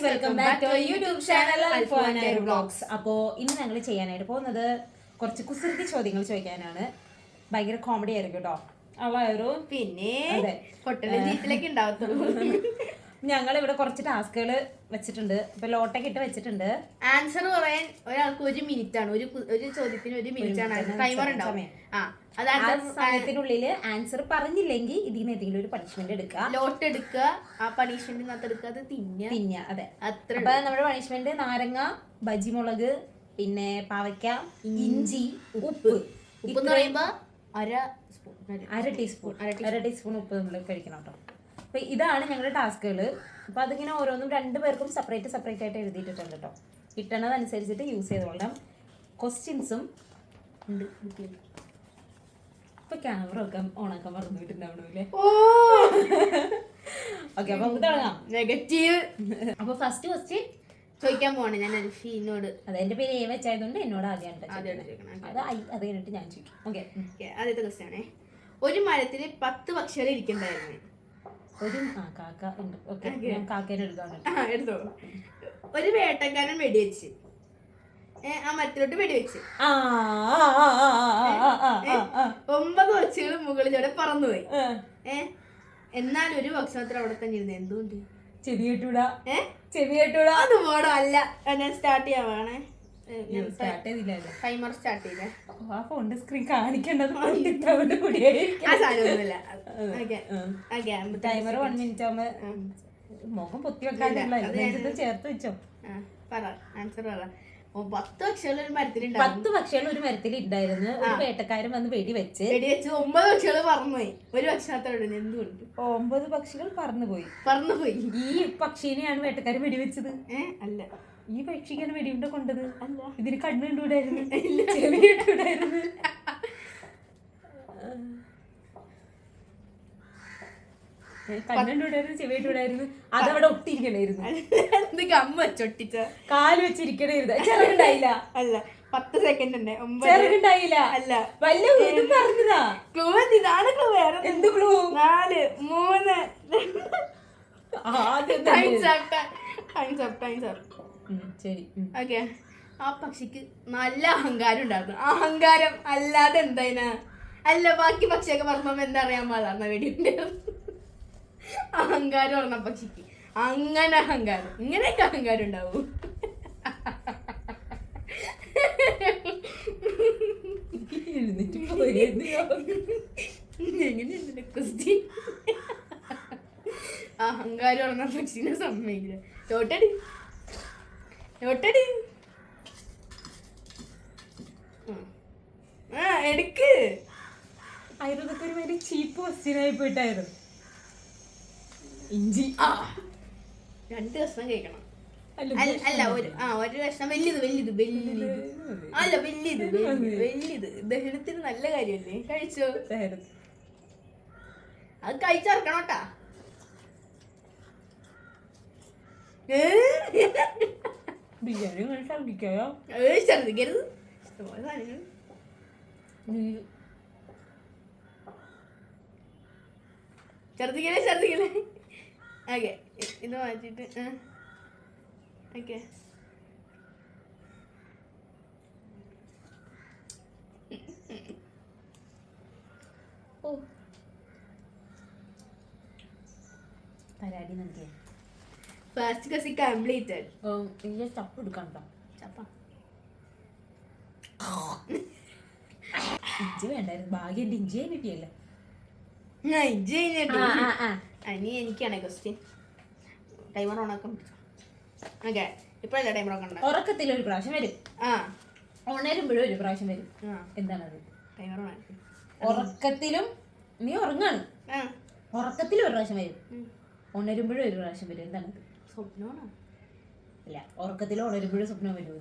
Guys welcome back to YouTube channel vlogs അപ്പോൾ ഇന്ന് ഞങ്ങൾ ചെയ്യാനായിട്ട് പോകുന്നത് കുറച്ച് കുസൃതി ചോദ്യങ്ങൾ ചോദിക്കാനാണ്. ഭയങ്കര കോമഡി ആയിരിക്കും കേട്ടോ. ഉള്ള പിന്നെ ഞങ്ങളിവിടെ ഞങ്ങൾ ഇവിടെ കുറച്ച് ടാസ്കുകൾ വെച്ചിട്ടുണ്ട്. ഇപ്പൊ ലോട്ടൊക്കെ ഇട്ട് വെച്ചിട്ടുണ്ട്. ആൻസർ പറയാൻ ഒരാൾക്ക് ഒരു മിനിറ്റ് ആണ് ഒരു ഒരു ചോദ്യത്തിന് ഒരു മിനിറ്റ് ആണ് ടൈമർ ഉണ്ടാവും. ആ സമയത്തിനുള്ളിൽ ആൻസർ പറഞ്ഞില്ലെങ്കിൽ ഇതിൽ നിന്ന് ഏതെങ്കിലും ഒരു പണിഷ്മെന്റ് എടുക്കുക. ലോട്ട് എടുക്കുക. ആ പണിഷ്മെന്റ് എടുക്കുക. അത് തിന്ന തിന്ന അതെ. അത്ര അപ്പൊ നമ്മുടെ പണിഷ്മെന്റ് നാരങ്ങ ബജിമുളക് പിന്നെ പാവയ്ക്ക ഇഞ്ചി ഉപ്പ്. ഉപ്പ്. എന്ന് പറയുമ്പോ അര സ്പൂൺ അര ടീസ്പൂൺ അര ടീസ്പൂൺ ഉപ്പ് നമ്മൾ കഴിക്കണം കേട്ടോ. അപ്പൊ ഇതാണ് ഞങ്ങളുടെ ടാസ്കുകൾ അപ്പൊ അതിങ്ങനെ ഓരോന്നും രണ്ട് പേർക്കും സെപ്പറേറ്റ് സെപ്പറേറ്റ് ആയിട്ട് എഴുതിയിട്ടുണ്ട് കേട്ടോ കിട്ടണതനുസരിച്ചിട്ട് യൂസ് ചെയ്തോളാം ക്വസ്റ്റ്യൻസും ഉണ്ട്. ഇപ്പൊ ക്യാമറ ഒക്കെ ഓണാക്കാൻ മറന്നുപോയിട്ടുണ്ടാവണല്ലേ ഓക്കെ അപ്പൊ നമുക്ക് തുടങ്ങാം. നെഗറ്റീവ് അപ്പൊ ഫസ്റ്റ് ക്വസ്റ്റ്യൻ ചോദിക്കാൻ പോവാണ് ഞാൻ അൽഫീനോട്. അത് എന്റെ പേര് ഏ വെച്ചായതുകൊണ്ട് എന്നോട് ആദ്യം അത് കഴിഞ്ഞിട്ട് ഞാൻ ചോദിക്കും. ഓക്കെ ആദ്യത്തെ ക്വസ്റ്റ്യൻ ആണേ. ഒരു മരത്തിൽ പത്ത് പക്ഷികൾ ഇരിക്കണ്ടായിരുന്നു. ഒരു കാക്ക ഉണ്ട്. ഓക്കെ ഞാൻ കാക്കേനെ എടുത്തോ. ഒരു വേട്ടക്കാരൻ വെടിവെച്ച്. ആ മരത്തിലോട്ട് വെടിവെച്ച്. ഒമ്പത് പക്ഷികൾ മുകളിലൂടെ പറന്നുപോയി. ഏ എന്നാൽ ഒരു ഭക്ഷണത്തിൽ അവിടെ തന്നെ ഇരുന്നു എന്തുകൊണ്ട് ചെവി ഏഹ് ഏ? ചെവി കെട്ടൂടാ. അത് പോടോ അല്ല. ഞാൻ സ്റ്റാർട്ട് ചെയ്യാവാണേ ടൈമർ സ്റ്റാർട്ട് ചെയ്തേ. ആ ഫോണിന്റെ സ്ക്രീൻ കാണിക്കേണ്ടത് കൂടിയായിരിക്കും ടൈമർ വൺ മിനിറ്റ് ആവുമ്പോ മുഖം പൊത്തി വെക്കാനുള്ള ചേർത്ത് വെച്ചോ. പറ ആൻസർ പറ. പത്ത് പക്ഷികൾ ഒരു പത്ത് പക്ഷികൾ ഒരു മരത്തിൽ ഉണ്ടായിരുന്നു ഒരു വേട്ടക്കാരൻ വന്ന് വെടി വെച്ച്. വെടി വെച്ച് ഒമ്പത് പക്ഷികൾ പറന്നുപോയി. ഒരു പക്ഷത്തിലോട്ട് എന്തുകൊണ്ട് ഒമ്പത് പക്ഷികൾ പറന്നുപോയി. പറന്നുപോയി. ഈ പക്ഷീനെയാണ് വേട്ടക്കാരൻ വെടിവെച്ചത് ഏഹ് അല്ല. ഈ പക്ഷിക്കാണ് വെടിയുണ്ട കൊണ്ടത്. അല്ല. ഇതിന് കണ്ണ് കണ്ടുകൂടായിരുന്നു. ചെവി അതവിടെ ഒട്ടിരിക്കണായിരുന്നു എന്ത് ഗമ്മ വെച്ചൊട്ടിച്ച കാൽ വെച്ചിരിക്കണായിരുന്നു. ചെറുണ്ടായില്ല അല്ല പത്ത് സെക്കൻഡ് ഉണ്ട് ഒമ്പത്. ചെറുകുണ്ടായില്ല അല്ല. വല്ല ഇതും പറഞ്ഞതാ. ക്ലൂ ഇതാണ് ക്ലൂ വേറെ എന്ത് ക്ലൂ? നാല് മൂന്ന്. ആദ്യം times up times up times up ശരി. ഓക്കെ. ആ പക്ഷിക്ക് നല്ല അഹങ്കാരം ഉണ്ടായിരുന്നു. അഹങ്കാരം അല്ലാതെ എന്തായിനാ? അല്ല ബാക്കി പക്ഷിയൊക്കെ പറഞ്ഞപ്പോ എന്താ അറിയാൻ പാടാർന്ന വെടിയുണ്ട് അഹങ്കാരം പറഞ്ഞ പക്ഷിക്ക്. അങ്ങനെ അഹങ്കാരം. ഇങ്ങനെയൊക്കെ അഹങ്കാരം ഉണ്ടാവും. എങ്ങനെയുണ്ട് ക്വസ്റ്റ്യൻ? അഹങ്കാരം പറഞ്ഞ പക്ഷിനെ സമ്മതിക്കില്ല. ചോട്ടടി. ചോട്ടടി ആ എടുക്ക്. ആയിരതൊക്കെ ഒരു വലിയ ചീപ്പ് ക്വസ്റ്റ്യൻ ആയി പോയിട്ടായിരുന്നു. ഇഞ്ചി. ആ രണ്ട് കഷ്ണം കേൾക്കണം അല്ല, ഒരു ആ ഒരു കഷ്ണം. വലിയത് വലിയത് വലിയത്. അല്ല വലിയത് വലിയത്. ദഹനത്തിന് നല്ല കാര്യമല്ലേ? കഴിച്ചോ? അത് കഴിച്ചിറക്കണോട്ടാ ബിരിയാണി നിങ്ങൾ ഛർദിക്കായോ ഛർദിക്കരുത് ഇഷ്ടംപോലെ സാധനങ്ങൾ. ഛർദിക്കലേ ഛർദിക്കലേ ഓക്കെ ഇത് മാറ്റിയിട്ട് ഓക്കെ. ഓ. പരാതി നൽകിയ. ഫാസ്റ്റ് കസി കംപ്ലീറ്റഡ് വലിയ ചപ്പ് എടുക്കണ്ട ചപ്പ. ഇഞ്ചി വേണ്ടായിരുന്നു. ഭാഗ്യം എന്റെ ഇഞ്ചിയെ കിട്ടിയല്ല? ഞാൻ ഇഞ്ചി കഴിഞ്ഞിട്ട് അനി എനിക്കാണ് ക്വസ്റ്റ്യൻ ടൈമർ ഓണാക്കാൻ ഓക്കെ ഇപ്പോഴല്ല ടൈമർ ഓണാക്കണ്ട ഉറക്കത്തിൽ ഒരു പ്രാവശ്യം വരും. ആ. ഉണരുമ്പോഴും ഒരു പ്രാവശ്യം വരും. എന്താണത് ടൈമർ ഓണാക്കി ഉറക്കത്തിലും നീ ഉറങ്ങാണ്. ഉറക്കത്തിലും ഒരു പ്രാവശ്യം വരും. ഉണരുമ്പോഴും ഒരു പ്രാവശ്യം വരും. എന്താണത് സ്വപ്നമാണോ? അല്ല ഉണരുമ്പോഴും സ്വപ്നം വരുമോ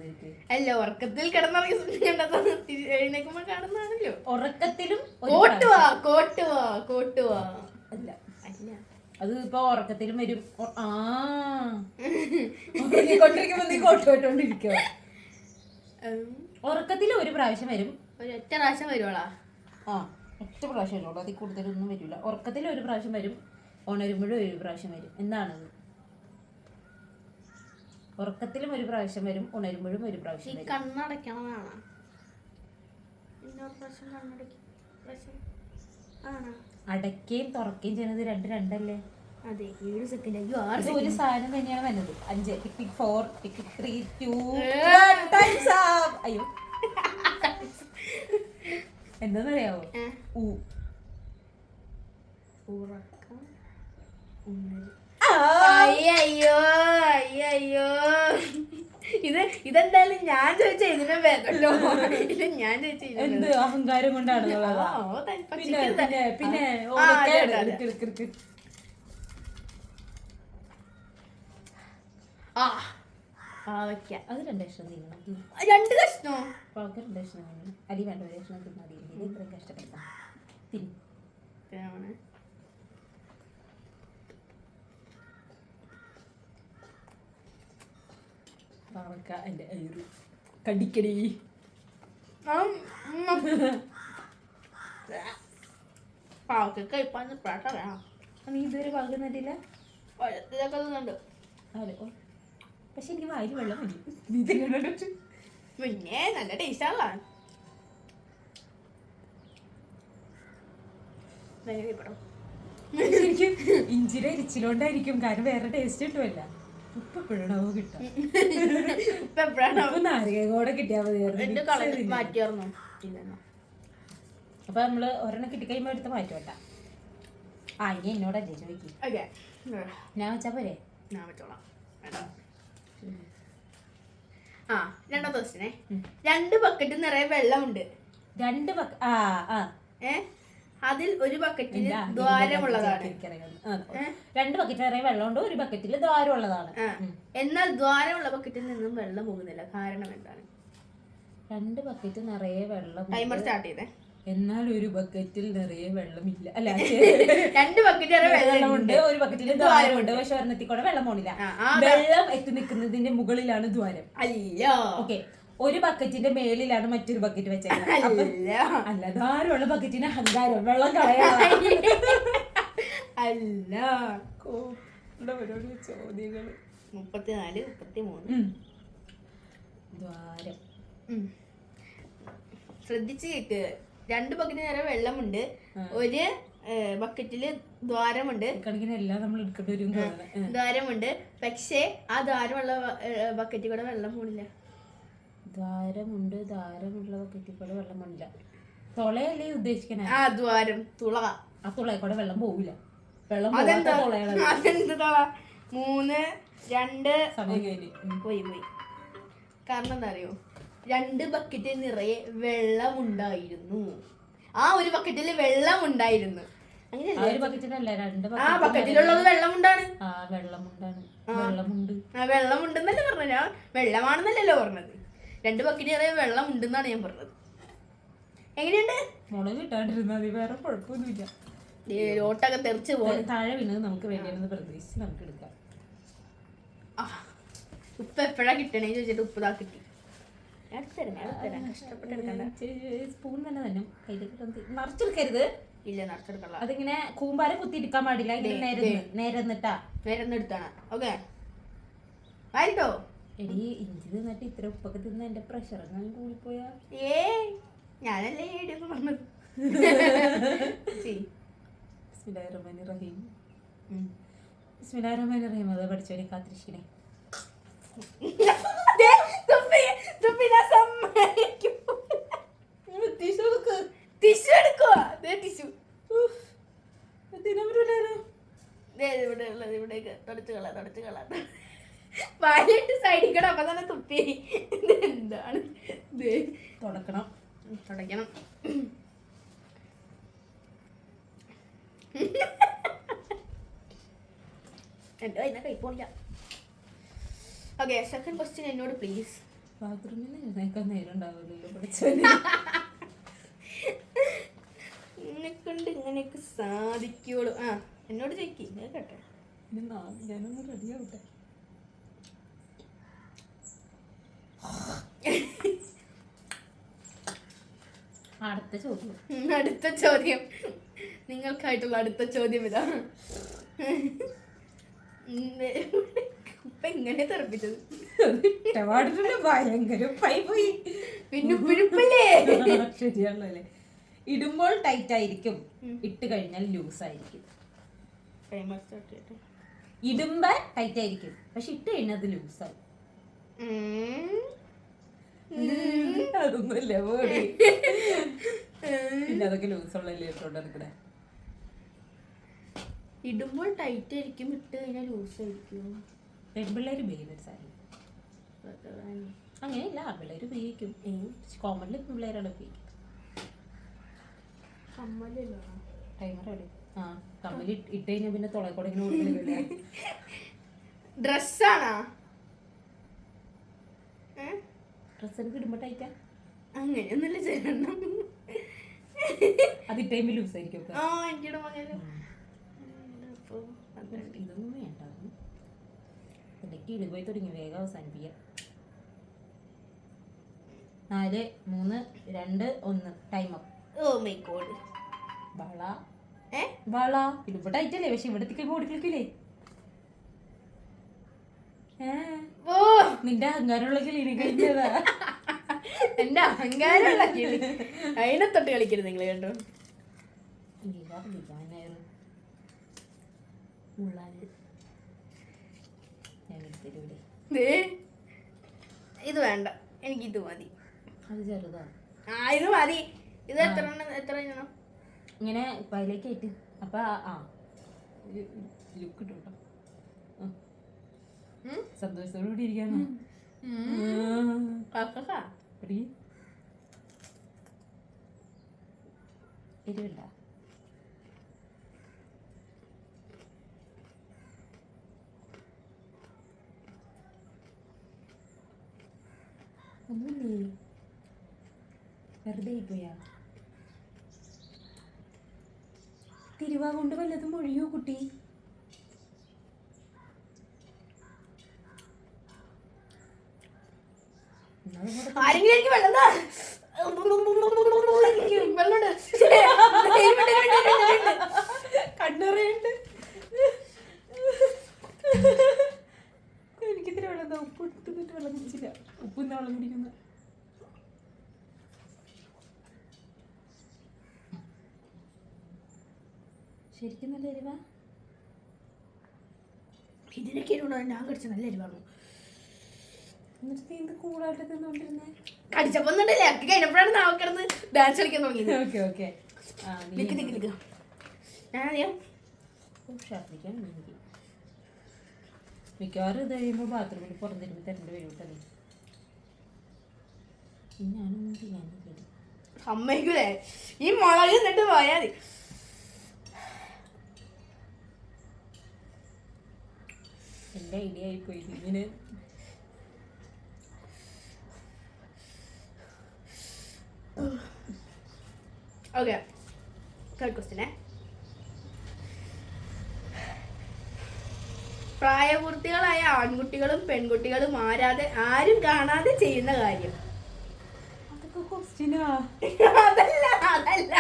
അല്ല ഉറക്കത്തിൽ കിടന്നിറങ്ങി സ്വപ്നം കാണുന്നതാണല്ലോ. ഉറക്കത്തിലും ഒരു കോട്ടുവാ കോട്ടുവാ കോട്ടുവാ. അല്ല. അല്ല. അത് ഇപ്പൊ ഉറക്കത്തിലും വരും. ആ. നീ. ഉറക്കത്തിൽ ഒരു പ്രാവശ്യം വരും. ഒറ്റ പ്രാവശ്യം വരുവോളാ? ആ ഒറ്റ പ്രാവശ്യം വരുള്ളൂ അതിൽ കൂടുതലൊന്നും വരില്ല ഉറക്കത്തിൽ ഒരു പ്രാവശ്യം വരും. ഉണരുമ്പോഴും ഒരു പ്രാവശ്യം വരും. എന്താണത്? ഉറക്കത്തിലും ഒരു പ്രാവശ്യം വരും ഉണരുമ്പോഴും ഒരു പ്രാവശ്യം വരും. കണ്ണടയ്ക്കണതാണ്. പിന്നെ ഒരു പ്രാവശ്യം കണ്ണടയ്ക്കും ആണോ? അടയ്ക്കുകയും തുറക്കുകയും ചെയ്യുന്നത് രണ്ട് രണ്ടല്ലേ? അതെ ഏഴ് സെക്കൻഡ് അയ്യോ ആറ് ഒരു സാധനം തന്നെയാണ് വന്നത്. അഞ്ച് tick tick four tick tick three two അയ്യോ. എന്താന്നറിയാവോ? ഊ. ഉറക്കം ഉണരും. അയ്യയ്യോ അയ്യോ ഇത് ഇതെന്തായാലും ഞാൻ ചോദിച്ച ഇതിനെ വേണ്ടല്ലോ ഇത് ഞാൻ ചോദിച്ച എന്ത് അഹങ്കാരം കൊണ്ടാണ് പിന്നെ പിന്നെ ആ. പാവയ്ക്ക. അത് രണ്ട് കഷ്ണം തിന്നണം. രണ്ട് കഷ്ണോ? രണ്ട് കഷ്ണം തിന്നണം. അരി വേണ്ട ഒരു കഷ്ണം തിന്നാൽ മതി ഇത്രയും കഷ്ടപ്പെടുത്താം തിന്നു. പാവക്ക എന്റെ അയ്യൊരു കടിക്കടി. കഴിപ്പാന്ന് നീ ഇതുവരെ തിന്നുണ്ട് അതെ ഓ. പക്ഷെ എനിക്ക് വായിൽ വെള്ളം മതി നീ പിന്നെ നല്ല ടേസ്റ്റാണ് ആണല്ലോ. ഭയങ്കര ഇപ്പടം. എനിക്ക് ഇഞ്ചിയുടെ എരിച്ചിലോണ്ടായിരിക്കും. കാരണം വേറെ ടേസ്റ്റ് കിട്ടുമല്ല ഉപ്പ് എപ്പോഴാണോ കിട്ടുക ഇപ്പൊ എപ്പോഴാണ് ഉപ്പ് നാരക കൂടെ കിട്ടിയാൽ മതി മാറ്റിയാർന്നു അപ്പൊ നമ്മൾ ഒരെണ്ണം കിട്ടിക്കഴിയുമ്പോ എടുത്ത് മാറ്റി വെട്ടാ ആ ഇനി എന്നോടല്ലേ ചോദിക്കും? ഞാൻ വെച്ചാ പോരെ? ഞാൻ വെച്ചോളാം. ആ രണ്ടാമത്തെ ക്വസ്റ്റിനെ രണ്ട് ബക്കറ്റ് നിറയെ വെള്ളമുണ്ട്. രണ്ട് ബക്ക ആ ആ. ഏ? അതിൽ ഒരു ബക്കറ്റിൽ? ദ്വാരമുള്ളതാണ്. രണ്ട് ബക്കറ്റ് നിറയെ വെള്ളമുണ്ട് ഒരു ബക്കറ്റിൽ ദ്വാരമുള്ളതാണ്. എന്നാൽ ദ്വാരമുള്ള ബക്കറ്റിൽ നിന്നും വെള്ളം പോകുന്നില്ല. കാരണം എന്താണ്? രണ്ട് ബക്കറ്റ് നിറയെ വെള്ളം ടൈമർ സ്റ്റാർട്ട് ചെയ്തേ. എന്നാൽ ഒരു ബക്കറ്റിൽ നിറയെ വെള്ളമില്ല. അല്ല രണ്ട് ബക്കറ്റ് വെള്ളമുണ്ട് ഒരു ബക്കറ്റിൽ ദ്വാരമുണ്ട് പക്ഷെ ഒരെണ്ണത്തിൽ കൂടെ വെള്ളം പോണില്ല. വെള്ളം എത്തി നിൽക്കുന്നതിന്റെ മുകളിലാണ് ദ്വാരം. അല്ല ഓക്കെ. ഒരു ബക്കറ്റിന്റെ മേളിലാണ് മറ്റൊരു ബക്കറ്റ് വെച്ചേക്കുന്നത്. അപ്പൊ അല്ല ധാരമുള്ള ബക്കറ്റിന് അഹങ്കാരം വെള്ളം അല്ല. മുപ്പത്തിനാല്. ദ്വാരം. ഉം. ശ്രദ്ധിച്ച് കേക്ക്. രണ്ട് ബക്കറ്റ് നേരം വെള്ളമുണ്ട്. ഒരു ബക്കറ്റിൽ ദ്വാരമുണ്ട്. കണക്കിന് എല്ലാം നമ്മൾ എടുക്കേണ്ടി വരും തോന്നുന്നു. ദ്വാരമുണ്ട്. പക്ഷേ ആ ദ്വാരമുള്ള ബക്കറ്റിൽ കൂടെ വെള്ളം പോണില്ല. ദ്വാരമുണ്ട് ദ്വാരമുള്ള ബക്കറ്റിൽ കൂടെ വെള്ളം പോണില്ല തുളയല്ലേ ഉദ്ദേശിക്കണേ? ആ ദ്വാരം തുള. ആ തുളയിൽ കൂടെ വെള്ളം പോവില്ല വെള്ളം അതെന്താ? തുള? മൂന്ന് രണ്ട്. സമയം കഴിഞ്ഞ്. പോയി പോയി. കാരണം എന്താ അറിയോ രണ്ട് ബക്കറ്റ് നിറയെ വെള്ളമുണ്ടായിരുന്നു. ആ ഒരു ബക്കറ്റിൽ വെള്ളമുണ്ടായിരുന്നു. ആ ബക്കറ്റിലുള്ളത് വെള്ളമുണ്ടാണ്. വെള്ളമുണ്ടെന്നല്ലേ പറഞ്ഞത്? ഞാൻ വെള്ളമാണെന്നല്ലല്ലോ പറഞ്ഞത്. രണ്ട് ബക്കറ്റ് നിറയെ വെള്ളം ഉണ്ടെന്നാണ് ഞാൻ പറഞ്ഞത്. എങ്ങനെയുണ്ട്? മുളക് ഇട്ടാണ്ടിരുന്നാൽ മതി വേറെ കുഴപ്പമൊന്നുമില്ല. ലോട്ടൊക്കെ തെറിച്ച് പോകും താഴെ വീണത് നമുക്ക് വേണ്ടിയിരുന്നത് പ്രതീക്ഷിച്ച് നമുക്ക് എടുക്കാം. ഉപ്പ് എപ്പോഴാ കിട്ടണേ ചോദിച്ചിട്ട് ഉപ്പ് ഇതാ കിട്ടി. സ്പൂൺ തന്നെ തന്നെ കയ്യിലേക്ക് നിറച്ചെടുക്കരുത് ഇല്ല നടത്തെടുക്കള്ള അതിങ്ങനെ കൂമ്പാരം കുത്തിയെടുക്കാൻ പാടില്ല. നേരം നേരെ നിന്നിട്ടാ. നേരെ എടുത്താണ്. ഓക്കെ ആയിട്ടോ? എടി ഇഞ്ചി തിന്നിട്ട് ഇത്ര ഉപ്പൊക്കെ തിന്ന എന്റെ പ്രഷർ ഞാൻ കൂടിപ്പോയാ? ഏ ഞാനല്ലേ വീഡിയോ പറഞ്ഞത്. റഹ്മാനിർ റഹീം. റഹ്മാനിർ റഹീം അത് പഠിച്ചോനെ കാത്തിരിക്കണേ. തുടച്ചു കളാം തുടച്ചു കള വായിട്ട് സൈഡിൽ കൂടെ അപ്പൊ തന്നെ തുപ്പി. ഇത് എന്താണ്? തുടക്കണം. തുടയ്ക്കണം. എന്റെ കയ്യിൽ കഴിപ്പോണില്ല ഓക്കെ സെക്കൻഡ് ക്വസ്റ്റ്യൻ എന്നോട് പ്ലീസ് ബാത്റൂമിൽ എഴുന്നേക്കാൻ നേരം ഉണ്ടാവില്ലല്ലോ എന്നെ കൊണ്ട് ഇങ്ങനെയൊക്കെ സാധിക്കുള്ളൂ. ആ എന്നോട് ചോദിക്കി കേട്ടെ. ഞാനൊന്ന് റെഡിയാവട്ടെ അടുത്ത ചോദ്യം. അടുത്ത ചോദ്യം. നിങ്ങൾക്കായിട്ടുള്ള അടുത്ത ചോദ്യം ഇതാ. ഉപ്പ എങ്ങനെ തെറപ്പിച്ചത്? ഭയങ്കര പോയി. പിന്നെ ശരിയാണല്ലേ ഇടുമ്പോൾ ടൈറ്റ് ആയിരിക്കും. ഇട്ട് കഴിഞ്ഞാൽ ലൂസ് ആയിരിക്കും. ഇടുമ്പോ ടൈറ്റ് ആയിരിക്കും. പക്ഷെ ഇട്ട് കഴിഞ്ഞാൽ അത് ലൂസ് ഉം. അതൊന്നുമില്ല പോടി. പിന്നെ അതൊക്കെ ലൂസ് ഉള്ളല്ലേ ഇട്ടോണ്ട് എടുക്കണേ ഇടുമ്പോൾ ടൈറ്റ് ആയിരിക്കും ഇട്ട് കഴിഞ്ഞാൽ ലൂസ് ആയിരിക്കും. പെൺപിള്ളേർ ഉപയോഗിക്കുന്ന സാരി. അങ്ങനെയല്ല ആൺപിള്ളേർ ഉപയോഗിക്കും. കോമൺലി പിള്ളേരാണ് ഉപയോഗിക്കുന്നത്. ടൈമർ എവിടെ? ആ കമ്മൽ ഇട്ട് കഴിഞ്ഞാൽ പിന്നെ തുളക്കൂടെ ഇങ്ങനെ ഡ്രസ്സാണാ ഡ്രസ്സൊക്കെ ഇടുമ്പോൾ ടൈറ്റാ അങ്ങനെയൊന്നുമില്ല ചെയ്യണം അത് ടൈമിൽ ലൂസ് ആയിരിക്കും. ആ എനിക്കിടെ മകല്ലോ അപ്പൊ പന്ത്രണ്ട് ഇതൊന്നും വേണ്ട. ഇടയ്ക്ക് ഇടുപോയി തുടങ്ങി. വേഗം അവസാനിപ്പിക്കാം. നാല് മൂന്ന് രണ്ട് ഒന്ന്. Time up oh my god. വള. ഏ? വള. ഇടുമ്പോ ടൈറ്റ് അല്ലേ? പക്ഷെ ഇവിടെ എത്തിക്കുമ്പോ ഓടിക്കളിക്കില്ലേ ഏ? ഓ നിന്റെ അഹങ്കാരമുള്ള കിളി കഴിഞ്ഞതാ. എന്റെ അഹങ്കാരമുള്ള കിളി. അതിനെ തൊട്ട് കളിക്കരുത് നിങ്ങൾ കണ്ടു? ഇത് വേണ്ട. എനിക്ക് ഇത് മതി. അത് ചെറുതാ. ആ ഇത് മതി. ഇത് എത്ര എത്ര എണ്ണം? ഇങ്ങനെ ആയിട്ട് അപ്പൊ ആ- ലുക്ക് ഉം? സന്തോഷത്തോടു കൂടി ഇരിക്കാനാ എരിവുണ്ട ഒന്നുമില്ലേ? വെറുതെ പോയാ തിരുവാ കൊണ്ട് വല്ലതും ഒഴിയോ കുട്ടി എന്നാ നമ്മുടെ ആരെങ്കിലും വെള്ളം വെള്ളം ഉപ്പിന്ന് ശരിക്കും നല്ല എരിവാ? ഇതിനൊക്കെ? ഞാൻ കടിച്ച നല്ല എരിവാണ് എന്നിട്ട് നീ എന്ത് കൂളായിട്ട് തിന്നോണ്ടിരുന്നേ കടിച്ചപ്പോ ഒന്നുണ്ടല്ലേ അക്കി കഴിഞ്ഞപ്പോഴാണ് ഡാൻസ് കളിക്കാൻ തുടങ്ങിയത്. ഓക്കെ ഓക്കെ എനിക്ക് മിക്കവാറും ഇത് കഴിയുമ്പോൾ ബാത്റൂമിൽ പുറത്തിരുന്ന് തരേണ്ടി വരും കേട്ടോ ഞാനൊന്നും സമ്മതിക്കൂലേ? ഈ മുളക് എന്നിട്ട് പോയാൽ മതി. എന്റെ ഐഡിയ ആയിപ്പോയി ഇങ്ങനെ ഓക്കെ തേർഡ് ക്വസ്റ്റിനെ പ്രായപൂർത്തികളായ ആൺകുട്ടികളും പെൺകുട്ടികളും ആരാതെ ആരും കാണാതെ ചെയ്യുന്ന കാര്യം. ക്വസ്റ്റ്യനാ അതല്ല അതല്ല.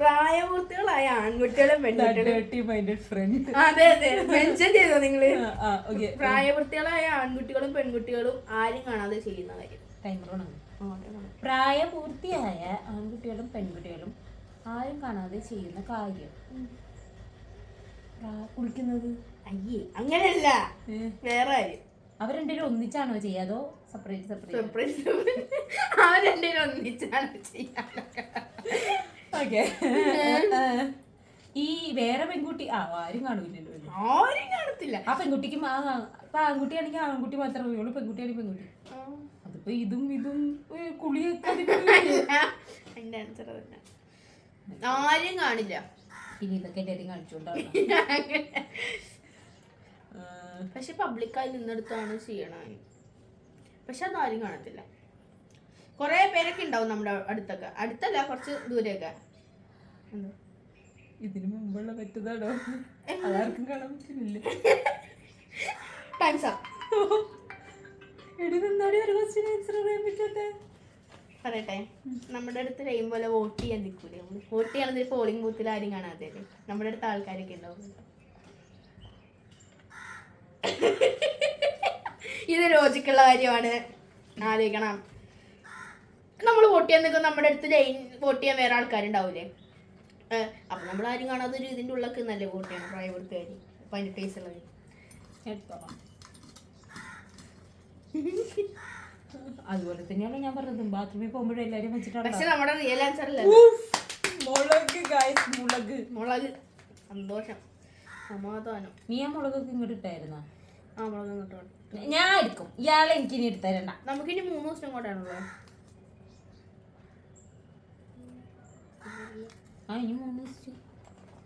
പ്രായപൂർത്തികളായ ആൺകുട്ടികളും പെൺകുട്ടികളും അതെ അതെ. മെൻഷൻ ചെയ്തോ നിങ്ങൾ? പ്രായപൂർത്തികളായ ആൺകുട്ടികളും പെൺകുട്ടികളും ആരും കാണാതെ ചെയ്യുന്ന കാര്യം. ടൈമർ. പ്രായപൂർത്തിയായ ആൺകുട്ടികളും പെൺകുട്ടികളും ആരും കാണാതെ ചെയ്യുന്ന കാര്യം. കുളിക്കുന്നത്? അയ്യേ അങ്ങനെയല്ല. വേറെ അവരെന്തേലും ഒന്നിച്ചാണോ ചെയ്യുക? അതോ സെപ്പറേറ്റ് സെപ്പറേറ്റ് രണ്ടുപേരും ഒന്നിച്ചാണ് ഓക്കെ ഈ വേറെ പെൺകുട്ടി ആ ആരും കാണൂലല്ലോ ആരും കാണത്തില്ല. ആ പെൺകുട്ടിക്ക് ആ ഇപ്പൊ ആൺകുട്ടിയാണെങ്കിൽ ആൺകുട്ടി മാത്രമേ ഉള്ളൂ പെൺകുട്ടിയാണെങ്കിൽ പെൺകുട്ടി. അതിപ്പോ ഇതും ഇതും കുളിയൊക്കെ എന്റെ ആൻസർ ആരും കാണില്ല. ഇനി ഇതൊക്കെ എല്ലാവരും കാണിച്ചോണ്ടാവും പക്ഷെ പബ്ലിക്കായി നിന്നെടുത്താണ് ചെയ്യണത്. പക്ഷെ അതാരും കാണത്തില്ല. കൊറേ പേരൊക്കെ ഉണ്ടാവും നമ്മുടെ അടുത്തൊക്കെ. അടുത്തല്ല കുറച്ച് ദൂരെയൊക്കെ. ഇതിനു മുമ്പുള്ള പറ്റുന്നതാണോ? അതാർക്കും കാണാൻ പറ്റുന്നില്ല. ടൈംസ് അപ്പ് എടി നിന്നോടി ഒരു ക്വസ്റ്റ്യൻ ആൻസർ പറയാൻ പറ്റാത്ത? പറയട്ടെ. നമ്മുടെ അടുത്ത് കഴിയും പോലെ വോട്ട് ചെയ്യാൻ നിൽക്കൂലേ? വോട്ട് ചെയ്യണത് പോളിംഗ് ബൂത്തിൽ ആരും കാണാതെ നമ്മുടെ അടുത്ത് ആൾക്കാരൊക്കെ ഉണ്ടാവും ഇത് ലോജിക്കുള്ള കാര്യമാണ്. ആലോചിക്കണം. നമ്മൾ വോട്ട് ചെയ്യാൻ നിൽക്കുമ്പോൾ നമ്മുടെ അടുത്ത് ലൈൻ വോട്ട് ചെയ്യാൻ വേറെ ആൾക്കാരുണ്ടാവൂലേ? അപ്പൊ നമ്മൾ ആരും കാണാതെ ഒരു ഇതിന്റെ ഉള്ളൊക്കെ നല്ല വോട്ട് ചെയ്യണം? പ്രൈവറുത്തുകാരി അപ്പൊ അതിന്റെ വയസ്സുള്ളവർ എടുത്തോളാം. അതുപോലെ തന്നെയാണ് ഞാൻ പറഞ്ഞത്. ബാത്റൂമിൽ പോകുമ്പോഴും എല്ലാരും വെച്ചിട്ടാണ് പക്ഷെ നമ്മുടെ റിയൽ ആൻസർ അല്ല? മുളക് ഗായ്സ് മുളക്. മുളക്. സന്തോഷം. സമാധാനം. നീ ആ മുളകൊക്കെ ഇങ്ങോട്ട് ഇട്ടായിരുന്ന? ആ മുളക് ഇങ്ങോട്ട് ഞാൻ എടുക്കും. ഇയാളെ എനിക്ക് ഇനി എടുത്തരണ്ട നമുക്ക് ഇനി മൂന്ന് ദിവസം കൊണ്ടാണല്ലോ ആ ഇനി മൂന്ന് ദിവസം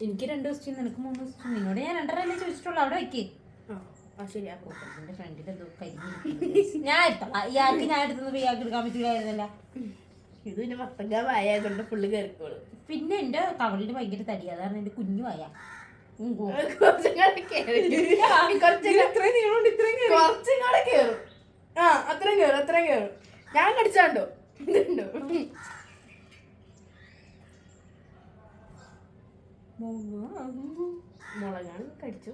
എനിക്ക് രണ്ട് ദിവസം നിനക്ക് മൂന്ന് ദിവസം നിന്നോട് ഞാൻ രണ്ടരല്ലേ ചോദിച്ചിട്ടുള്ളൂ. അവിടെ വെക്ക്. ഞാൻ എടുത്തോളാം ഇയാൾക്ക് ഞാൻ എടുത്തത് ഇയാൾക്ക് എടുക്കാൻ പറ്റില്ലായിരുന്നല്ല ഇത് പിന്നെ മത്തങ്ക വായതുകൊണ്ട് ഫുള്ള് കയറിക്കോളും പിന്നെ എന്റെ കവളിന് ഭയങ്കര തടി. അതാണ് എന്റെ കുഞ്ഞു വായ. കേറി. കേറി. കുറച്ചും കേറും. ആ അത്രയും കേറും അത്രയും കേറും. ഞാൻ കടിച്ചാണ്ടോ? ഇതുണ്ടോ? മുളകാണ് കടിച്ചു.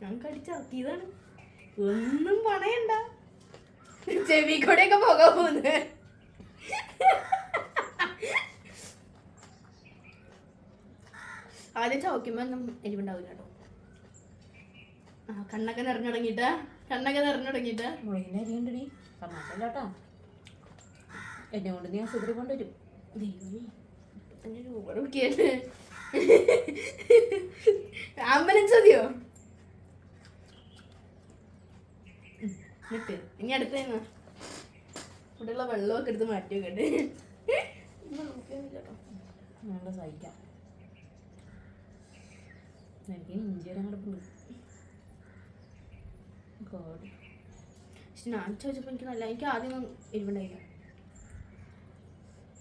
ഞാൻ കടിച്ചിറക്കിയതാണ് ഒന്നും പണയണ്ട. ചെവി കൂടെയൊക്കെ പോകാൻ പോകുന്നത് ആദ്യം ഒന്നും എരിവുണ്ടാവില്ല കേട്ടോ. ആ കണ്ണൊക്കെ നിറഞ്ഞു കണ്ണൊക്കെ നിറഞ്ഞു ഉണ്ടടി പറഞ്ഞല്ലോ കേട്ടോ എന്നെ കൊണ്ട് ഞാൻ ആശുപത്രി കൊണ്ടുവരും. ദൈവമേ രൂപ നോക്കിയാണ് ആംബുലൻസ് മതിയോ എന്നിട്ട് ഇനി അടുത്ത ഇവിടെയുള്ള വെള്ളമൊക്കെ എടുത്ത് മാറ്റി വെക്കട്ടെ. കേട്ടോ. നല്ല സഹിക്കാം. എനിക്ക് ഇഞ്ചിയുടെ കിടപ്പുണ്ട് ഗോഡ്. പക്ഷെ ഞാൻ ചോദിച്ചപ്പോൾ എനിക്ക് നല്ല എനിക്ക് ആദ്യം എരിവുണ്ടായില്ല.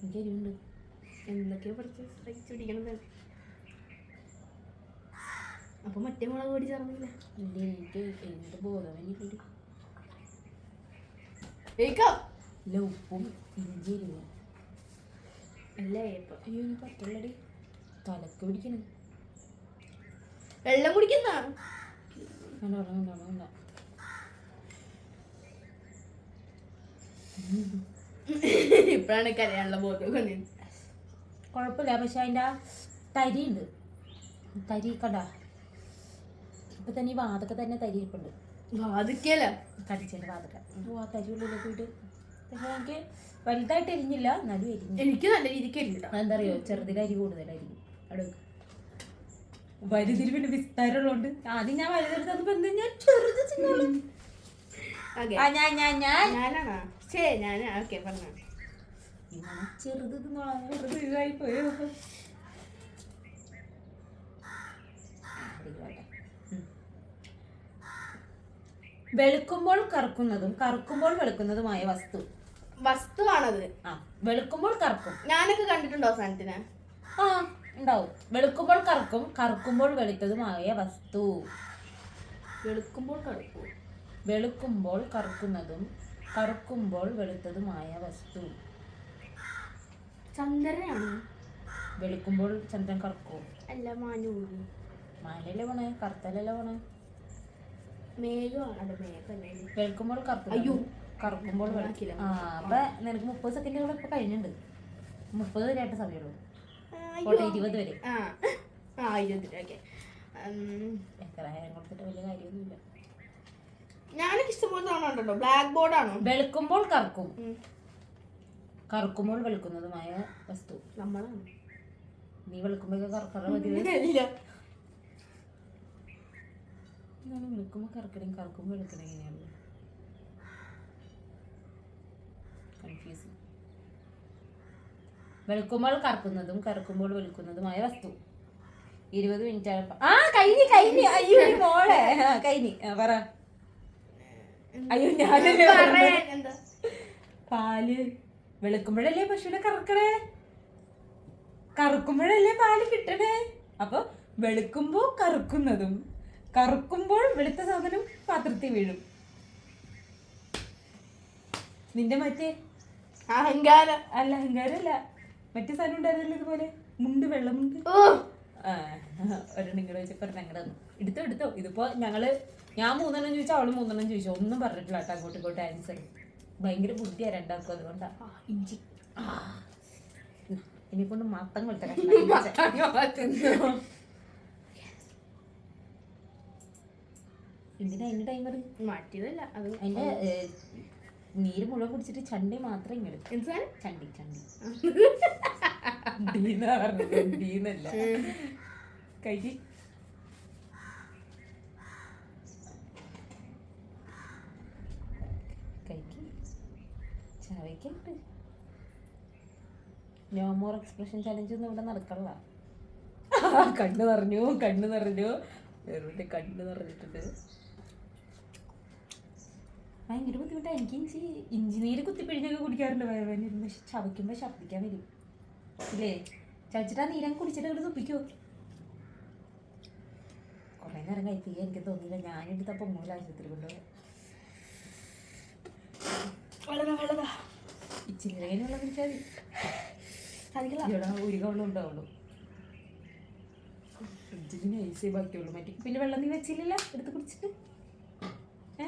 എനിക്ക് എരിവുണ്ട്. എന്തൊക്കെയോ പഠിച്ച് സഹിച്ച് പിടിക്കണത് അപ്പൊ മറ്റേ മുളക് പൊടി ചേർന്നില്ല? എനിക്ക് എന്നിട്ട് ബോധം വേണ്ടിയിട്ടുണ്ട് ഇല്ല ഉപ്പും ഇഞ്ചിയും അല്ലേ അയ്യോ ഇനി പറ്റുള്ളടി തലക്ക് പിടിക്കണം. വെള്ളം കുടിക്കുന്ന? ഇപ്പഴാണ് കരയാനുള്ള ബോധം കുഴപ്പമില്ല പക്ഷെ അതിന്റെ തരി ഉണ്ട് തരി കണ്ട. ഇപ്പൊ തന്നെ ഈ വാതൊക്കെ തന്നെ തരി ബാധിക്കല കടിച്ചതിന്റെ വാതൊക്കെ ഓ ആ തരി പോയിട്ട് പക്ഷെ എനിക്ക് വലുതായിട്ട് എരിഞ്ഞില്ല എന്നാലും എരിഞ്ഞു. എനിക്ക് നല്ല രീതിക്ക് എരിഞ്ഞില്ല എന്താ അറിയോ ചെറുതിൽ അരി കൂടുതലായിരിക്കും. അവിടെ. വലുതിൽ പിന്നെ വിസ്താരമുള്ളതുകൊണ്ട് ആദ്യം ഞാൻ വലുതെടുത്ത് അത് ബന്ധം ഞാൻ ചെറുത് തിന്നോളൂ? ഓക്കെ. ആ ഞാൻ ഞാൻ ഞാൻ. ഞാനാണോ? ശരി ഞാൻ ഓക്കെ പറഞ്ഞു. ചെറുത് പോയോ വെളുക്കുമ്പോൾ കറുക്കുന്നതും കറുക്കുമ്പോൾ വെളുക്കുന്നതുമായ വസ്തു. വസ്തുവാണത്. ആ വെളുക്കുമ്പോൾ കറുക്കും. ഞാനൊക്കെ കണ്ടിട്ടുണ്ടോ സാധനത്തിന്? ആ ഉണ്ടാവും. വെളുക്കുമ്പോൾ കറുക്കും കറുക്കുമ്പോൾ വെളുത്തതുമായ വസ്തു. വെളുക്കുമ്പോൾ കറുക്കും. വെളുക്കുമ്പോൾ കറുക്കുന്നതും കറുക്കുമ്പോൾ വെളുത്തതുമായ വസ്തു. ചന്ദ്രനാണ്. വെളുക്കുമ്പോൾ ചന്ദ്രൻ കറുക്കും. അല്ല മാനൂ മാനല്ലേ പോണേ കറുത്തല്ലേ പോണേ? മേഘമാണ് വെളുക്കുമ്പോൾ കറുക്കും അയ്യോ. കറക്കുമ്പോൾ ആ അപ്പൊ നിനക്ക് മുപ്പത് സെക്കൻഡുകൾ ഇപ്പൊ കഴിഞ്ഞിട്ടുണ്ട് മുപ്പത് വരെയായിട്ട് സമയമുള്ളൂ അയ്യോ. പോട്ടെ ഇരുപത് വരെ ആ ഓക്കെ എത്ര നേരം കൊടുത്തിട്ട് വലിയ കാര്യമൊന്നുമില്ല. ഞാനൊക്കെ ഇഷ്ടംപോലെ തവണ ഉണ്ടല്ലോ. ബ്ലാക്ക് വെളുക്കുമ്പോൾ കറക്കും. കറക്കുമ്പോൾ വെളുക്കുന്നതുമായ വസ്തു. നമ്മളാണ്? നീ വെളുക്കുമ്പോഴൊക്കെ കറക്കറ മതി ഇല്ല വിളിക്കുമ്പോൾ കറക്കണേ കറക്കുമ്പോൾ വെളുക്കണേ എങ്ങനെയാണ് കൺഫ്യൂസ് വെളുക്കുമ്പോൾ കറക്കുന്നതും കറക്കുമ്പോൾ വെളുക്കുന്നതുമായ വസ്തു. ഇരുപത് മിനിറ്റ് ആ കൈനി കൈനി അയ്യോ മോളെ. ആ, പറ. അയ്യോ ഞാനല്ലേ. എന്താ? പാൽ. വെളുക്കുമ്പോഴല്ലേ പശുവിനെ കറക്കണേ? കറക്കുമ്പോഴല്ലേ പാൽ കിട്ടണേ? അപ്പൊ വെളുക്കുമ്പോ കറക്കുന്നതും കറക്കുമ്പോൾ വെളുത്ത സാധനം പാത്രത്തിൽ വീഴും. നിന്റെ മറ്റേ അഹങ്കാരം. അല്ല അഹങ്കാരല്ല. മറ്റേ സാധനം ഉണ്ടായിരുന്നല്ലോ ഇതുപോലെ? മുണ്ട് വെള്ളമുണ്ട് ഒരെണ്ണം ഇങ്ങോട്ട് വെച്ചപ്പോ ഞങ്ങളുടെ എടുത്തോ എടുത്തോ. ഇതിപ്പോ ഞങ്ങൾ ഞാൻ മൂന്നെണ്ണം ചോദിച്ചു അവൾ മൂന്നെണ്ണം ചോദിച്ചോ. ഒന്നും പറഞ്ഞിട്ടില്ല കേട്ടോ അങ്ങോട്ട് ഇങ്ങോട്ട് ആൻസർ ഭയങ്കര ബുദ്ധിയാ രണ്ടാക്കും അതുകൊണ്ടാ. ഇഞ്ചി. ഇഞ്ചി കൊണ്ട് മത്തം കൊടുത്ത എന്തിനാ അതിന്റെ ടൈമർ മാറ്റിയതല്ല അത് അതിന്റെ നീര് മുഴുവൻ കുടിച്ചിട്ട് ചണ്ടി മാത്രം? ചണ്ടി ചണ്ടി. ഡീന്നാ പറഞ്ഞത് ഡീന്നല്ല കഴിക്ക് കഴിക്ക് ചവയ്ക്കുണ്ട് നോ മോർ എക്സ്പ്രഷൻ ചലഞ്ച് ഒന്നും ഇവിടെ നടക്കള്ള കണ്ണു നിറഞ്ഞു കണ്ണു നിറഞ്ഞു. വെറുതെ കണ്ണു നിറഞ്ഞിട്ടുണ്ട്. ഭയങ്കര ബുദ്ധിമുട്ടാണ് എനിക്ക് ഇഞ്ചി ഇഞ്ചിനീര് കുത്തിപ്പിഴിഞ്ഞൊക്കെ കുടിക്കാറുണ്ട് വയറുവേദന പക്ഷെ ചവയ്ക്കുമ്പോൾ ഛർദ്ദിക്കാൻ വരും. ഇല്ലേ? ചവച്ചിട്ട് ആ നീരങ്ങ് കുടിച്ചിട്ട് അങ്ങോട്ട് തുപ്പിക്കോ. കുറേ നേരം കഴിപ്പിക്കാൻ എനിക്ക് തോന്നിയില്ല ഞാനെടുത്തപ്പോൾ മൂല ആശുപത്രി കൊണ്ടുപോയി വളരാ വളരാ ഇച്ചിരി വെള്ളം കുടിച്ചാൽ മതി. സാധിക്കില്ല ഇവിടെ ഒരു കവളം ഉണ്ടാവുള്ളൂ ഫ്രിഡ്ജിൽ ഐസേ ബാക്കിയുള്ളൂ. മറ്റേ പിന്നെ വെള്ളം നീ വെച്ചില്ലല്ലോ? എടുത്ത് കുടിച്ചിട്ട്. ഏ?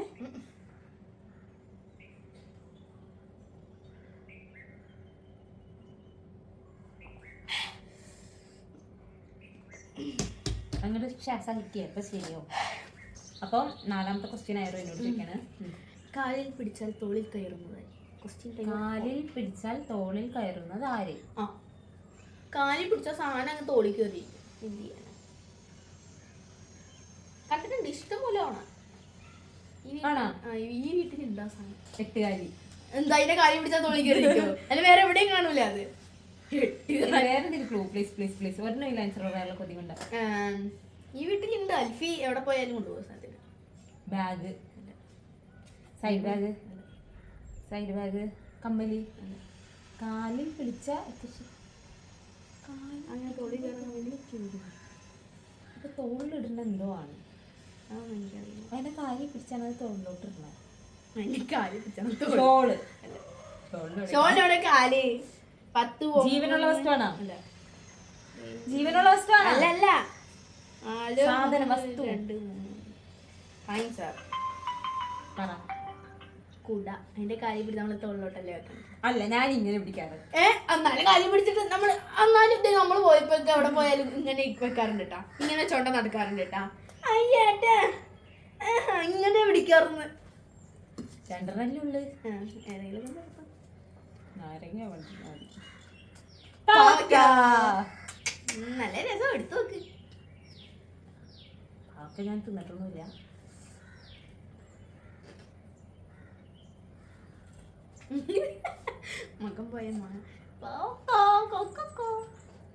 അങ്ങോട്ട് കിട്ടിയ അപ്പൊ ശരിയോ അപ്പം നാലാമത്തെ ക്വസ്റ്റ്യൻ ആയിരുന്നു എന്നോട് ചോദിക്കാണ് കാലിൽ പിടിച്ചാൽ തോളിൽ കയറുന്നത്? കാലിൽ പിടിച്ചാൽ തോളിൽ കയറുന്നത് ആര്? ആ. കാലിൽ പിടിച്ച സാധനം അങ്ങ് തോളിൽ കയറി. എന്ത് കണ്ടിട്ടുണ്ട് ഇഷ്ടം പോലെ ആണ്? ഈ വീട്ടിൽ- എന്താ സാധനം. എട്ടുകാലി. എന്താ അതിന്റെ കാലിൽ പിടിച്ചാൽ തോളിൽ കയറി അല്ല വേറെ എവിടെയും കാണൂല അത്. വേറെ എന്തെങ്കിലും ക്ലൂ പ്ലീസ് പ്ലീസ് പ്ലീസ് ഒരെണ്ണം ഇല്ല ആൻസർ പറയാനുള്ള കൊതി കൊണ്ട് ആം, ഈ വീട്ടിലുണ്ട് അൽഫി എവിടെ പോയാലും കൊണ്ടുപോകും bag side bag side bag കമ്മലി. കാലിൽ പിടിച്ച അങ്ങനെ തോളിൽ കയറാൻ വേണ്ടി ഇപ്പൊ തോളിലിടുന്ന എന്തോ ആണ്. അതിന്റെ കാലിൽ പിടിച്ചാണ് അത് തോളിലോട്ട് കാലിൽ പിടിച്ചാണ് ഷോൾ. ഷോളിനവിടെ കാൽ. പത്ത് ജീവനുള്ള വസ്തുവാണോ? ജീവനുള്ള വസ്തുവാണോ? അല്ല അല്ല. സാധന വസ്തു. രണ്ട് ഫൈൻ സാർ. പറ കുട. അതിന്റെ കാലി പിടിച്ച് നമ്മൾ തോളിലോട്ടല്ലേ വെക്കണം. അല്ല ഞാൻ ഇങ്ങനെ പിടിക്കാറ്. ഏ എന്നാലും കാലി പിടിച്ചിട്ട് നമ്മൾ എന്നാലും ഇത് നമ്മൾ പോയപ്പോ അവിടെ പോയാലും ഇങ്ങനെ വെക്കാറുണ്ട് കേട്ടാ ഇങ്ങനെ ചോട്ട നടക്കാറുണ്ട് കേട്ടാ അയ്യേട്ടാ. ഇങ്ങനെ പിടിക്കാറുണ്ട്. രണ്ടെണ്ണല്ലേ ഉള്ളു? ഏതെങ്കിലും ഒന്ന് എടുത്തോ. നാരങ്ങ വെള്ളം പാവയ്ക്ക. ഉം, നല്ല രസം. എടുത്തു നോക്ക്. അതൊക്കെ ഞാൻ തിന്നിട്ടൊന്നുമില്ല. മകൻ പോയ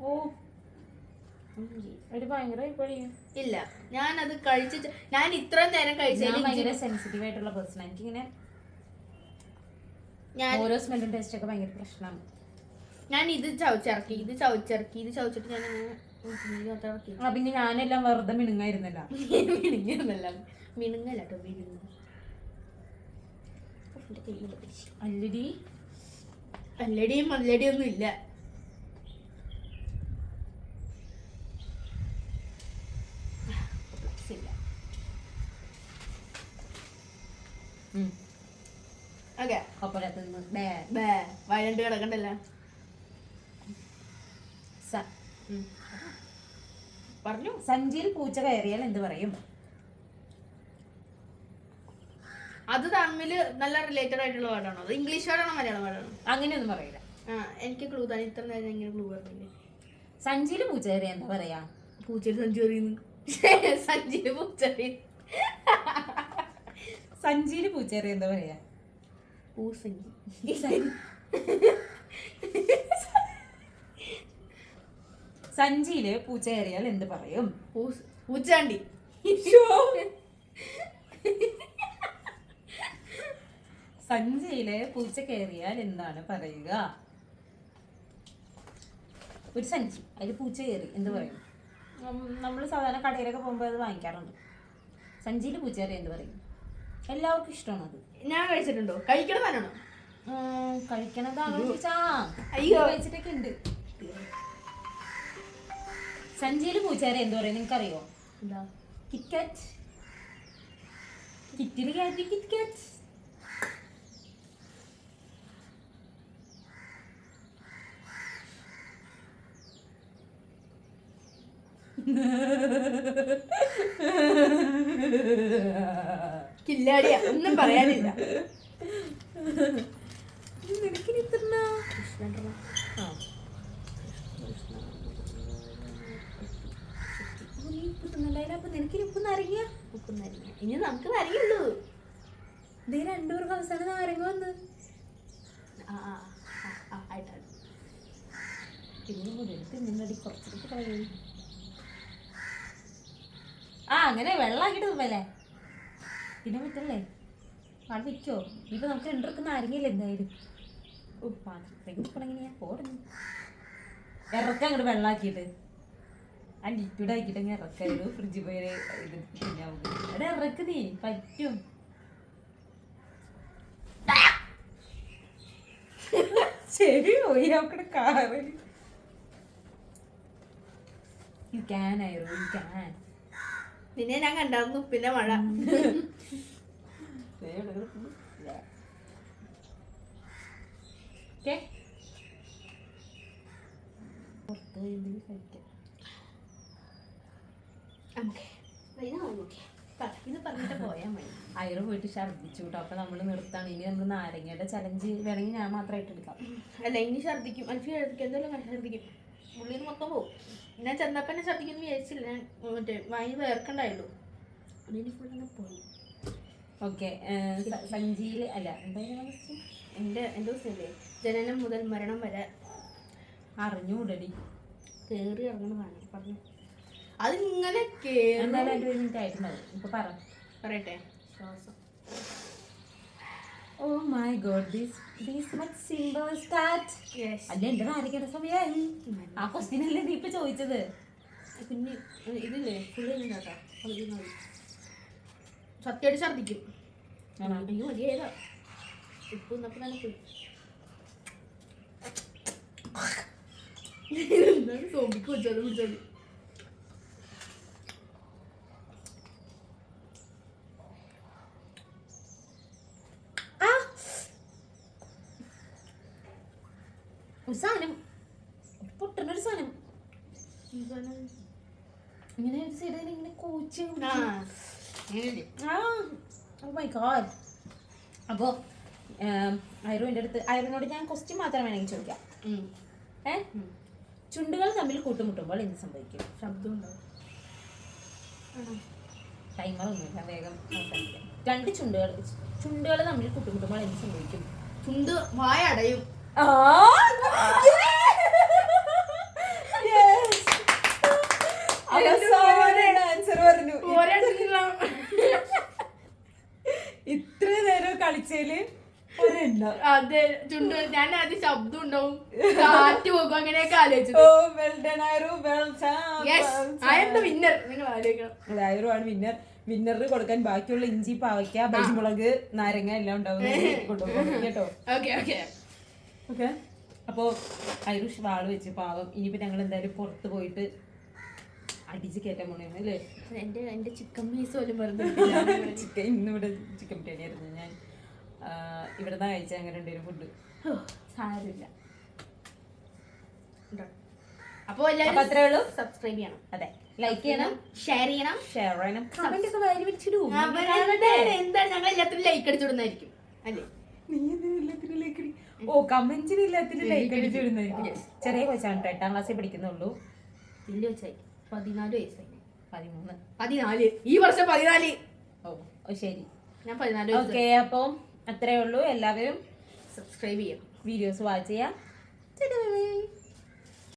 ഓ. ഒരു ഭയങ്കര ഇല്ല ഞാൻ അത് കഴിച്ചിട്ട് ഞാൻ ഇത്ര നേരം ഞാൻ കഴിച്ചതിൽ ഭയങ്കര സെൻസിറ്റീവ് ആയിട്ടുള്ള പേഴ്സൺ എനിക്കിങ്ങനെ ഞാൻ ഓരോ സ്മെല്ലും ടേസ്റ്റ് ഒക്കെ ഭയങ്കര പ്രശ്നമാണ്. ഞാൻ ഇത് ചവച്ചിറക്കി ഇത് ചവച്ചിറക്കി ഇത് ചവച്ചിട്ട് ഞാൻ ഇങ്ങനെ ആ പിന്നെ ഞാനെല്ലാം വെറുതെ മിണുങ്ങായിരുന്നല്ല. മിണുങ്ങല്ല മിണുങ്ങല്ല കേട്ടോ മിണുങ്ങ. അല്ലടി. അല്ലടിയും ഒന്നും ഇല്ല. ഓക്കെ. ബേ വയലണ്ട് കിടക്കണ്ടല്ല. പറഞ്ഞു. സഞ്ചിയിൽ പൂച്ച കയറിയാൽ എന്ത് പറയും? അത് തമ്മിൽ നല്ല റിലേറ്റഡ് ആയിട്ടുള്ള വേർഡാണോ അത് ഇംഗ്ലീഷ് വേർഡാണോ മലയാളം വേർഡാണോ അങ്ങനെയൊന്നും പറയില്ല. ആ എനിക്ക് ക്ലൂ തന്നെ ഇത്ര നേരം എങ്ങനെ ക്ലൂ പറഞ്ഞില്ലേ? സഞ്ചിയിൽ പൂച്ച കയറിയ എന്താ പറയാ? പൂച്ചയിൽ സഞ്ചി എറിയുന്നു സഞ്ചിയിൽ പൂച്ച. സഞ്ചിയിൽ പൂച്ച കയറിയ എന്താ പറയാ? പൂസഞ്ചി. സഞ്ചിയിൽ പൂച്ച കയറിയാൽ എന്ത് പറയും? പൂച്ചാണ്ടി. സഞ്ചിയിലെ പൂച്ച കയറിയാൽ എന്താണ് പറയുക? ഒരു സഞ്ചി അതിൽ പൂച്ച കയറി എന്ത് പറയും? നമ്മൾ സാധാരണ കടയിലൊക്കെ പോകുമ്പോൾ അത് വാങ്ങിക്കാറുണ്ട്. സഞ്ചിയിൽ പൂച്ച കയറി എന്ത് പറയും? എല്ലാവർക്കും ഇഷ്ടമാണ് അത്. ഞാൻ കഴിച്ചിട്ടുണ്ടോ? കഴിക്കണതാണോ കഴിക്കണതാണോ ചോദിച്ചാ. അയ്യോ. കഴിച്ചിട്ടൊക്കെ ഉണ്ട്. സഞ്ചിയിൽ പൂച്ചേരെ എന്ത് പറയും? നിങ്ങൾക്ക് അറിയോ എന്താ? കിറ്റ്കാറ്റ് കിറ്റിന് കയറ്റി കിറ്റ്കാറ്റ് കില്ലാടിയാ ഒന്നും പറയാനില്ല. നിനക്കിനി എത്രണ്ണാ? അപ്പൊ ഉപ്പ് ഉപ്പ് ഇനി നമുക്ക് രണ്ടുപേർക്ക് അവസാനം നാരങ്ങ വന്ന്. ആ ആ ആ, ആ, ആയിട്ടാണ്. പിന്നെ മുതൽ തിന്നുന്നടി കുറച്ചിട്ട് കളയും ആ അങ്ങനെ വെള്ളാക്കിട്ട് തുമ്പല്ലേ പിന്നെ പറ്റല്ലേ? ആൾ വിൽക്കോ ഇപ്പൊ നമുക്ക് രണ്ടുപേർക്ക് നാരങ്ങയില്ല എന്തായാലും? ഉപ്പണെങ്ങനെയാ പോടുന്നു. ഇറക്കം അങ്ങോട്ട് വെള്ളമാക്കിയിട്ട് ആ ലിക്വിഡ് ആക്കിയിട്ട് അങ്ങ് ഇറക്കായിരുന്നു. ഫ്രിഡ്ജിൽ പോയി ഇത് തിന്നാവും എടാ ഇറക്ക് നീ പറ്റും. ശരി പോയി അവിടെ കാറ്. യു ക്യാൻ ആയിരുന്നു യു ക്യാൻ നിന്നെ ഞാൻ കണ്ടായിരുന്നു പിന്നെ മഴ. ഓക്കെ. പുറത്ത് പോയി കഴിക്കാം. ഇത് പറഞ്ഞിട്ട് പോയാൽ മതി. അയറ് പോയിട്ട് ഛർദ്ദിച്ചു കേട്ടോ അപ്പൊ നമ്മൾ നിർത്താണ്. ഇനി നമ്മൾ നാരങ്ങയുടെ ചലഞ്ച് വേണമെങ്കിൽ ഞാൻ മാത്രമായിട്ട് എടുക്കാം. അല്ല ഇനി ഛർദ്ദിക്കും. അൽഫി ഛർദ്ദിക്കും. എന്തായാലും ഛർദ്ദിക്കും? ഉള്ളിൽ മൊത്തം പോകും ഞാൻ ചെന്നപ്പന്നെ ഛർദ്ദിക്കുന്നു വിചാരിച്ചില്ല. ഞാൻ മറ്റേ വാങ്ങി വേർക്കണ്ടായുള്ളൂ. അതിന് ഫുൾ അങ്ങ് പോയി. ഓക്കെ സഞ്ചിയിൽ അല്ല എന്തായാലും എന്റെ എന്റെ ദിവസമില്ലേ ജനനം മുതൽ മരണം വരെ അറിഞ്ഞുകൂടടി കയറി ഇറങ്ങണതാണ്. പറഞ്ഞു. അതിങ്ങനെ പറയട്ടെ. ഓ my god this this much simple start അല്ല എന്റെ നാരിക്കേണ്ട സമയമായി ആ ക്വസ്റ്റ്യൻ അല്ലേ നീ ഇപ്പൊ ചോദിച്ചത്? പിന്നെ ഇതില്ലേ? ഫുള്ളി കേട്ടോ സത്യമായിട്ട് ഛർദിക്കും ആണോ? അയ്യോ മതിയായതാ. ഉപ്പ് തന്നെ പോയി എന്താണ് സോമ്പിക്ക് വെച്ചത് പിടിച്ചത് ഒരു സാധനം. പൊട്ടുന്ന ഒരു സാധനം. ഇങ്ങനെ ഒരു സൈഡിൽ ഇങ്ങനെ കോച്ച് ആ അങ്ങനെയല്ലേ ഓ മൈ ഗോഡ് അപ്പോൾ ഐറുവിന്റെ അടുത്ത് ഐറുവിനോട് ഞാൻ ക്വസ്റ്റ്യൻ മാത്രം വേണമെങ്കിൽ ചോദിക്കാം. ഏ? ചുണ്ടുകൾ തമ്മിൽ കൂട്ടുമുട്ടുമ്പോൾ എന്ത് സംഭവിക്കും? ശബ്ദം ഉണ്ടാവും ടൈമർ ഒന്നുമില്ല വേഗം അവസാനിക്കാം. രണ്ട് ചുണ്ടുകൾ ചുണ്ടുകൾ തമ്മിൽ കൂട്ടുമുട്ടുമ്പോൾ എന്ത് സംഭവിക്കും? ചുണ്ട് വായ അടയും ആ! ഇത്ര നേരം കളിച്ചേൽ അതെ ചുണ്ട് ഞാൻ ആദ്യം ശബ്ദം ഉണ്ടാവും. കാറ്റ് പോകും അങ്ങനെയൊക്കെ ആലോചിച്ചു ഓ well done well I am the winner നിങ്ങൾ ആലോചിക്കണം. ആണ് വിന്നർ വിന്നറിന് കൊടുക്കാൻ ബാക്കിയുള്ള ഇഞ്ചി പാവയ്ക്ക പച്ചമുളക് നാരങ്ങ എല്ലാം ഉണ്ടാവും. കേട്ടോ? ഓക്കെ ഓക്കെ ഓക്കെ അപ്പോൾ ഐറിഷ് വാൾ വെച്ച് പാവം. ഇനിയിപ്പോൾ ഞങ്ങൾ എന്തായാലും പുറത്ത് പോയിട്ട് അടിച്ച് കയറ്റാൻ പോണേന്ന് അല്ലേ? എന്റെ എന്റെ ചിക്കൻ പീസ് പോലും പറഞ്ഞു ചിക്കൻ ഇന്നിവിടെ ചിക്കൻ ബിരിയാണി ആയിരുന്നു. ഞാൻ ഇവിടെ നിന്ന് കഴിച്ച അങ്ങനെ ഉണ്ടായിരുന്നു ഫുഡ് സാരമില്ല. അപ്പൊ അപ്പൊ എല്ലാവരും അത്രേ ഉള്ളൂ. സബ്സ്ക്രൈബ് ചെയ്യണം. അതെ. ലൈക്ക് ചെയ്യണം. ഷെയർ ചെയ്യണം. ഷെയർ ചെയ്യണം. കമന്റ് ഒക്കെ വാരി പിടിച്ചിടൂ. എന്താണ്? ഞങ്ങൾ എല്ലാത്തിനും ലൈക്ക് അടിച്ചിടുന്നതായിരിക്കും അല്ലേ? നീ എന്തിനാ എല്ലാത്തിനും like അടി- ഓ കമന്റിന് എല്ലാത്തിനും ലൈക്ക് അടിച്ചിടുന്നായിരിക്കും ചെറിയ കൊച്ചാണ് കേട്ടോ എട്ടാം ക്ലാസ്സിൽ പഠിക്കുന്നുള്ളൂ. വലിയ വെച്ചായി പതിനാല് വയസ്സായി. പതിമൂന്ന്. പതിനാല്. ഈ വർഷം പതിനാല്. ഓ ഓ ശരി. ഞാൻ പതിനാല് ഓക്കെ അപ്പം അത്രേ ഉള്ളൂ. എല്ലാവരും സബ്സ്ക്രൈബ് ചെയ്യാം. വീഡിയോസ് വാച്ച് ചെയ്യാം.